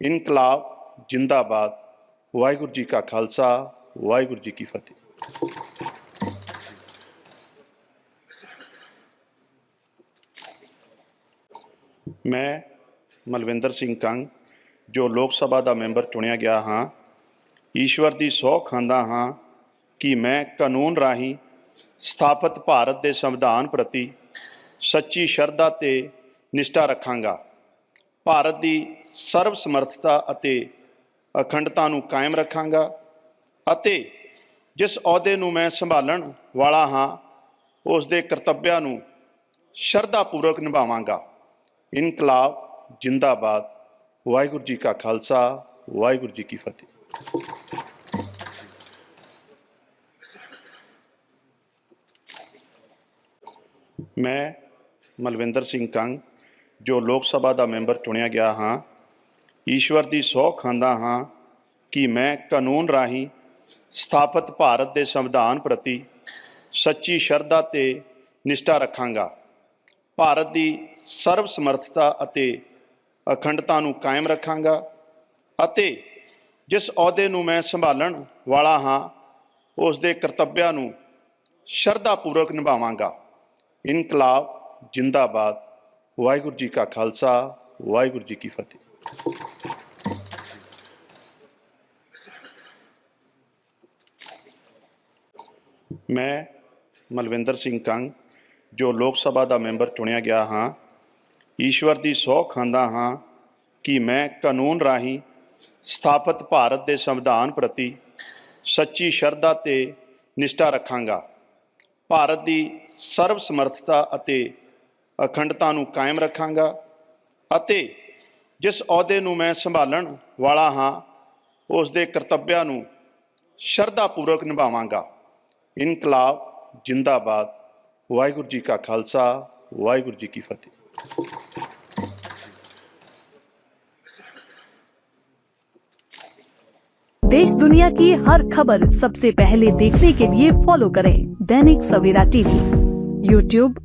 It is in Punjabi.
ਇਨਕਲਾਬ, ਜਿੰਦਾਬਾਦ। ਵਾਹਿਗੁਰੂ ਜੀ ਕਾ ਖਾਲਸਾ, ਵਾਹਿਗੁਰੂ ਜੀ ਕੀ ਫਤਿਹ। ਮੈਂ ਮਲਵਿੰਦਰ ਸਿੰਘ ਕੰਗ, ਜੋ ਲੋਕ ਸਭਾ ਦਾ ਮੈਂਬਰ ਚੁਣਿਆ ਗਿਆ ਹਾਂ, ਈਸ਼ਵਰ ਦੀ ਸਹੁ ਖਾਂਦਾ ਹਾਂ ਕਿ ਮੈਂ ਕਾਨੂੰਨ ਰਾਹੀਂ ਸਥਾਪਿਤ ਭਾਰਤ ਦੇ ਸੰਵਿਧਾਨ ਪ੍ਰਤੀ ਸੱਚੀ ਸ਼ਰਧਾ ਤੇ ਨਿਸ਼ਠਾ ਰੱਖਾਂਗਾ। ਭਾਰਤ ਦੀ ਸਰਵ ਸਮਰੱਥਤਾ ਅਤੇ ਅਖੰਡਤਾ ਨੂੰ ਕਾਇਮ ਰੱਖਾਂਗਾ ਅਤੇ ਜਿਸ ਅਹੁਦੇ ਨੂੰ ਮੈਂ ਸੰਭਾਲਣ ਵਾਲਾ ਹਾਂ, ਉਸ ਦੇ ਕਰਤੱਵਿਆਂ ਨੂੰ ਸ਼ਰਧਾ ਪੂਰਵਕ ਨਿਭਾਵਾਂਗਾ। ਇਨਕਲਾਬ ਜਿੰਦਾਬਾਦ। ਵਾਹਿਗੁਰੂ ਜੀ ਕਾ ਖਾਲਸਾ, ਵਾਹਿਗੁਰੂ ਜੀ ਕੀ ਫਤਿਹ। ਮੈਂ ਮਲਵਿੰਦਰ ਸਿੰਘ ਕੰਗ ਜੋ ਲੋਕ ਸਭਾ ਦਾ ਮੈਂਬਰ ਚੁਣਿਆ ਗਿਆ ਹਾਂ, ਈਸ਼ਵਰ ਦੀ ਸਹੁ ਖਾਂਦਾ ਹਾਂ ਕਿ ਮੈਂ ਕਾਨੂੰਨ ਰਾਹੀਂ ਸਥਾਪਿਤ ਭਾਰਤ ਦੇ ਸੰਵਿਧਾਨ ਪ੍ਰਤੀ ਸੱਚੀ ਸ਼ਰਧਾ ਤੇ ਨਿਸ਼ਠਾ ਰੱਖਾਂਗਾ। ਭਾਰਤ ਦੀ ਸਰਵ ਸਮਰੱਥਤਾ ਅਤੇ ਅਖੰਡਤਾ ਨੂੰ ਕਾਇਮ ਰੱਖਾਂਗਾ ਅਤੇ ਜਿਸ ਅਹੁਦੇ ਨੂੰ ਮੈਂ ਸੰਭਾਲਣ ਵਾਲਾ ਹਾਂ, ਉਸ ਦੇ ਕਰਤੱਵਿਆਂ ਨੂੰ ਸ਼ਰਧਾ ਪੂਰਵਕ ਨਿਭਾਵਾਂਗਾ। ਇਨਕਲਾਬ ਜਿੰਦਾਬਾਦ। ਵਾਹਿਗੁਰੂ ਜੀ ਕਾ ਖਾਲਸਾ, ਵਾਹਿਗੁਰੂ ਜੀ ਕੀ ਫਤਿਹ। ਮੈਂ ਮਲਵਿੰਦਰ ਸਿੰਘ ਕੰਗ, ਜੋ ਲੋਕ ਸਭਾ ਦਾ ਮੈਂਬਰ ਚੁਣਿਆ ਗਿਆ ਹਾਂ, ਈਸ਼ਵਰ ਦੀ ਸਹੁ ਖਾਂਦਾ ਹਾਂ ਕਿ ਮੈਂ ਕਾਨੂੰਨ ਰਾਹੀਂ ਸਥਾਪਿਤ ਭਾਰਤ ਦੇ ਸੰਵਿਧਾਨ ਪ੍ਰਤੀ ਸੱਚੀ ਸ਼ਰਧਾ ਤੇ ਨਿਸ਼ਠਾ ਰੱਖਾਂਗਾ। ਭਾਰਤ ਦੀ ਸਰਵ ਸਮਰੱਥਤਾ ਅਤੇ ਅਖੰਡਤਾ ਨੂੰ ਕਾਇਮ ਰੱਖਾਂਗਾ ਅਤੇ ਜਿਸ ਅਹੁਦੇ ਨੂੰ ਮੈਂ ਸੰਭਾਲਣ ਵਾਲਾ ਹਾਂ ਉਸ ਦੇ ਕਰਤੱਵਿਆਂ ਨੂੰ ਸ਼ਰਧਾ ਪੂਰਵਕ ਨਿਭਾਵਾਂਗਾ ਇਨਕਲਾਬ ਜਿੰਦਾਬਾਦ ਵਾਹਿਗੁਰੂ ਜੀ ਕਾ ਖਾਲਸਾ ਵਾਹਿਗੁਰੂ ਜੀ ਕੀ ਫਤਿਹ देश दुनिया की हर खबर सबसे पहले देखने के लिए फॉलो करें दैनिक सवेरा टीवी यूट्यूब